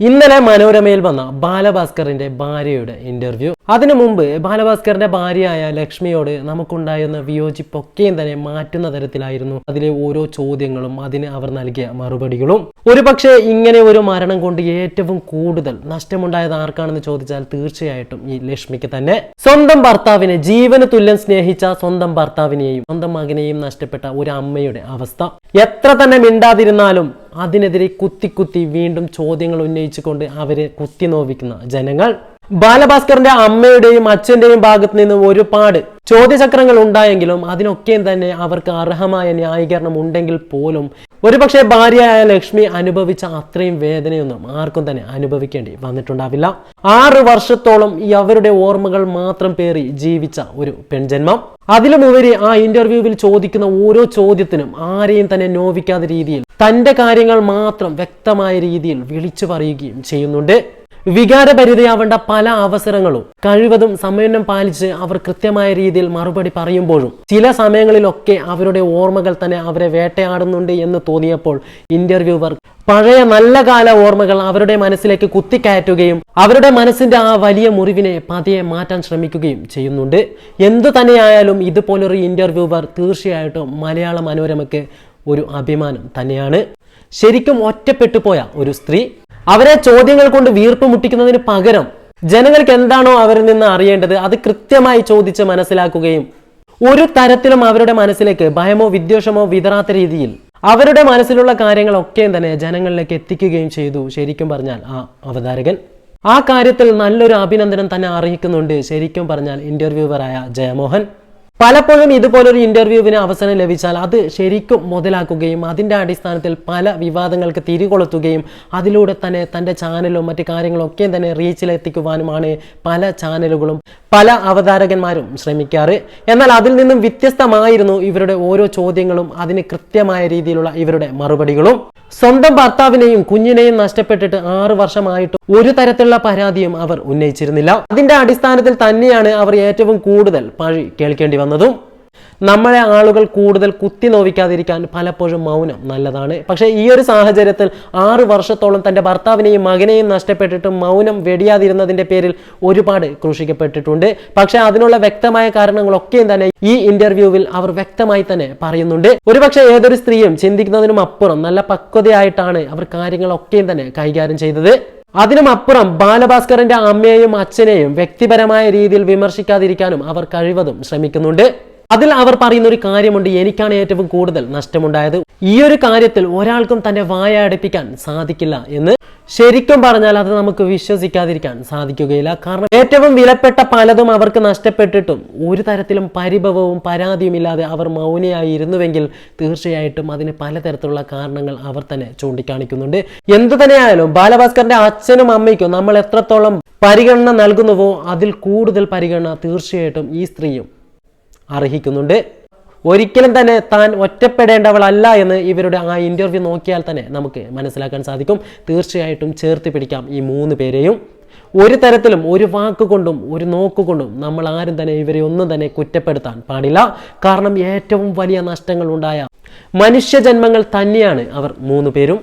ഇന്നലെ മനോരമയിൽ വന്ന ബാലഭാസ്കറിന്റെ ഭാര്യയുടെ ഇന്റർവ്യൂ അതിനു മുമ്പ് ബാലഭാസ്കറിന്റെ ഭാര്യയായ ലക്ഷ്മിയോട് നമുക്കുണ്ടായിരുന്ന വിയോജിപ്പൊക്കെയും തന്നെ മാറ്റുന്ന തരത്തിലായിരുന്നു. അതിലെ ഓരോ ചോദ്യങ്ങളും അതിന് അവർ നൽകിയ മറുപടികളും. ഒരുപക്ഷെ ഇങ്ങനെ ഒരു മരണം കൊണ്ട് ഏറ്റവും കൂടുതൽ നഷ്ടമുണ്ടായത് ആർക്കാണെന്ന് ചോദിച്ചാൽ തീർച്ചയായിട്ടും ഈ ലക്ഷ്മിക്ക് തന്നെ. സ്വന്തം ഭർത്താവിനെ ജീവന് തുല്യം സ്നേഹിച്ച സ്വന്തം ഭർത്താവിനെയും സ്വന്തം മകനെയും നഷ്ടപ്പെട്ട ഒരു അമ്മയുടെ അവസ്ഥ. എത്ര തന്നെ മിണ്ടാതിരുന്നാലും അതിനെതിരെ കുത്തി കുത്തി വീണ്ടും ചോദ്യങ്ങൾ ഉന്നയിച്ചുകൊണ്ട് അവരെ കുത്തി നോവിക്കുന്ന ജനങ്ങൾ. ബാലഭാസ്കറിന്റെ അമ്മയുടെയും അച്ഛന്റെയും ഭാഗത്ത് നിന്ന് ഒരുപാട് ചോദ്യചക്രങ്ങൾ ഉണ്ടായെങ്കിലും അതിനൊക്കെയും തന്നെ അവർക്ക് അർഹമായ ന്യായീകരണം ഉണ്ടെങ്കിൽ പോലും ഒരുപക്ഷെ ഭാര്യയായ ലക്ഷ്മി അനുഭവിച്ച അത്രയും വേദനയൊന്നും ആർക്കും തന്നെ അനുഭവിക്കേണ്ടി വന്നിട്ടുണ്ടാവില്ല. ആറു വർഷത്തോളം ഈ അവരുടെ ഓർമ്മകൾ മാത്രം പേറി ജീവിച്ച ഒരു പെൺജന്മം. അതിലുമുപരി ആ ഇന്റർവ്യൂവിൽ ചോദിക്കുന്ന ഓരോ ചോദ്യത്തിനും ആരെയും തന്നെ നോവിക്കാത്ത രീതിയിൽ തന്റെ കാര്യങ്ങൾ മാത്രം വ്യക്തമായ രീതിയിൽ വിളിച്ചു പറയുകയും ചെയ്യുന്നുണ്ട്. വികാരഭരിതയാവേണ്ട പല അവസരങ്ങളും. കഴിവതും സമന്വയം പാലിച്ച് അവർ കൃത്യമായ രീതിയിൽ മറുപടി പറയുമ്പോഴും ചില സമയങ്ങളിലൊക്കെ അവരുടെ ഓർമ്മകൾ തന്നെ അവരെ വേട്ടയാടുന്നുണ്ട് എന്ന് തോന്നിയപ്പോൾ ഇന്റർവ്യൂവർ പഴയ നല്ല കാല ഓർമ്മകൾ അവരുടെ മനസ്സിലേക്ക് കുത്തിക്കയറ്റുകയും അവരുടെ മനസ്സിന്റെ ആ വലിയ മുറിവിനെ പതിയെ മാറ്റാൻ ശ്രമിക്കുകയും ചെയ്യുന്നുണ്ട്. എന്തു തന്നെയായാലും ഇതുപോലൊരു ഇന്റർവ്യൂവർ തീർച്ചയായിട്ടും മലയാള മനോരമയ്ക്ക് ഒരു അഭിമാനം തന്നെയാണ്. ശരിക്കും ഒറ്റപ്പെട്ടു പോയ ഒരു സ്ത്രീ അവരെ ചോദ്യങ്ങൾ കൊണ്ട് വീർപ്പ് മുട്ടിക്കുന്നതിന് പകരം ജനങ്ങൾക്ക് എന്താണോ അവരിൽ നിന്ന് അറിയേണ്ടത് അത് കൃത്യമായി ചോദിച്ച് മനസ്സിലാക്കുകയും ഒരു തരത്തിലും അവരുടെ മനസ്സിലേക്ക് ഭയമോ വിദ്വേഷമോ വിതറാത്ത രീതിയിൽ അവരുടെ മനസ്സിലുള്ള കാര്യങ്ങളൊക്കെയും തന്നെ ജനങ്ങളിലേക്ക് എത്തിക്കുകയും ചെയ്തു. ശരിക്കും പറഞ്ഞാൽ ആ അവതാരകൻ ആ കാര്യത്തിൽ നല്ലൊരു അഭിനന്ദനം തന്നെ അറിയിക്കുന്നുണ്ട് ശരിക്കും പറഞ്ഞാൽ ഇന്റർവ്യൂവറായ ജയമോഹൻ. പലപ്പോഴും ഇതുപോലൊരു ഇന്റർവ്യൂവിന് അവസരം ലഭിച്ചാൽ അത് ശരിക്കും മുതലാക്കുകയും അതിന്റെ അടിസ്ഥാനത്തിൽ പല വിവാദങ്ങൾക്ക് തിരികൊളുത്തുകയും അതിലൂടെ തന്നെ തന്റെ ചാനലും മറ്റ് കാര്യങ്ങളും കാര്യങ്ങളൊക്കെ തന്നെ റീച്ചിലെത്തിക്കുവാനുമാണ് പല ചാനലുകളും പല അവതാരകന്മാരും ശ്രമിക്കാറ്. എന്നാൽ അതിൽ നിന്നും വ്യത്യസ്തമായിരുന്നു ഇവരുടെ ഓരോ ചോദ്യങ്ങളും അതിന് കൃത്യമായ രീതിയിലുള്ള ഇവരുടെ മറുപടികളും. സ്വന്തം ഭർത്താവിനെയും കുഞ്ഞിനെയും നഷ്ടപ്പെട്ടിട്ട് ആറ് വർഷമായിട്ട് ഒരു തരത്തിലുള്ള പരാതിയും അവർ ഉന്നയിച്ചിരുന്നില്ല. അതിന്റെ അടിസ്ഥാനത്തിൽ തന്നെയാണ് അവർ ഏറ്റവും കൂടുതൽ പഴി കേൾക്കേണ്ടി വന്നതും. നമ്മളെ ആളുകൾ കൂടുതൽ കുത്തി നോവിക്കാതിരിക്കാൻ പലപ്പോഴും മൗനം നല്ലതാണ്. പക്ഷേ ഈ ഒരു സാഹചര്യത്തിൽ ആറ് വർഷത്തോളം തന്റെ ഭർത്താവിനെയും മകനെയും നഷ്ടപ്പെട്ടിട്ട് മൗനം വെടിയാതിരുന്നതിന്റെ പേരിൽ ഒരുപാട് ക്രൂശിക്കപ്പെട്ടിട്ടുണ്ട്. പക്ഷേ അതിനുള്ള വ്യക്തമായ കാരണങ്ങളൊക്കെയും തന്നെ ഈ ഇന്റർവ്യൂവിൽ അവർ വ്യക്തമായി തന്നെ പറയുന്നുണ്ട്. ഒരുപക്ഷെ ഏതൊരു സ്ത്രീയും ചിന്തിക്കുന്നതിനും അപ്പുറം നല്ല പക്വതയായിട്ടാണ് അവർ കാര്യങ്ങളൊക്കെയും തന്നെ കൈകാര്യം ചെയ്തത്. അതിനും അപ്പുറം ബാലഭാസ്കറിന്റെ അമ്മയെയും അച്ഛനെയും വ്യക്തിപരമായ രീതിയിൽ വിമർശിക്കാതിരിക്കാനും അവർ കഴിവതും ശ്രമിക്കുന്നുണ്ട്. അതിൽ അവർ പറയുന്ന ഒരു കാര്യമുണ്ട് എനിക്കാണ് ഏറ്റവും കൂടുതൽ നഷ്ടമുണ്ടായത്. ഈ ഒരു കാര്യത്തിൽ ഒരാൾക്കും തന്റെ വായ അടപ്പിക്കാൻ സാധിക്കില്ല എന്ന് ശരിക്കും പറഞ്ഞാൽ അത് നമുക്ക് വിശ്വസിക്കാതിരിക്കാൻ സാധിക്കുകയില്ല. കാരണം ഏറ്റവും വിലപ്പെട്ട പലതും അവർക്ക് നഷ്ടപ്പെട്ടിട്ടും ഒരു തരത്തിലും പരിഭവവും പരാതിയും ഇല്ലാതെ അവർ മൗനയായി ഇരുന്നുവെങ്കിൽ തീർച്ചയായിട്ടും അതിന് പലതരത്തിലുള്ള കാരണങ്ങൾ അവർ തന്നെ ചൂണ്ടിക്കാണിക്കുന്നുണ്ട്. എന്തു തന്നെയായാലും ബാലഭാസ്കറിന്റെ അച്ഛനും അമ്മയ്ക്കും നമ്മൾ എത്രത്തോളം പരിഗണന നൽകുന്നുവോ അതിൽ കൂടുതൽ പരിഗണന തീർച്ചയായിട്ടും ഈ സ്ത്രീയും അർഹിക്കുന്നുണ്ട്. ഒരിക്കലും തന്നെ താൻ ഒറ്റപ്പെടേണ്ടവളല്ല എന്ന് ഇവരുടെ ആ ഇന്റർവ്യൂ നോക്കിയാൽ തന്നെ നമുക്ക് മനസ്സിലാക്കാൻ സാധിക്കും. തീർച്ചയായിട്ടും ചേർത്ത് പിടിക്കാം ഈ മൂന്ന് പേരെയും. ഒരു തരത്തിലും ഒരു വാക്കുകൊണ്ടും ഒരു നോക്കുകൊണ്ടും നമ്മൾ ആരും തന്നെ ഇവരെ ഒന്നും തന്നെ കുറ്റപ്പെടുത്താൻ പാടില്ല. കാരണം ഏറ്റവും വലിയ നഷ്ടങ്ങൾ ഉണ്ടായ മനുഷ്യജന്മങ്ങൾ തന്നെയാണ് അവർ മൂന്ന് പേരും.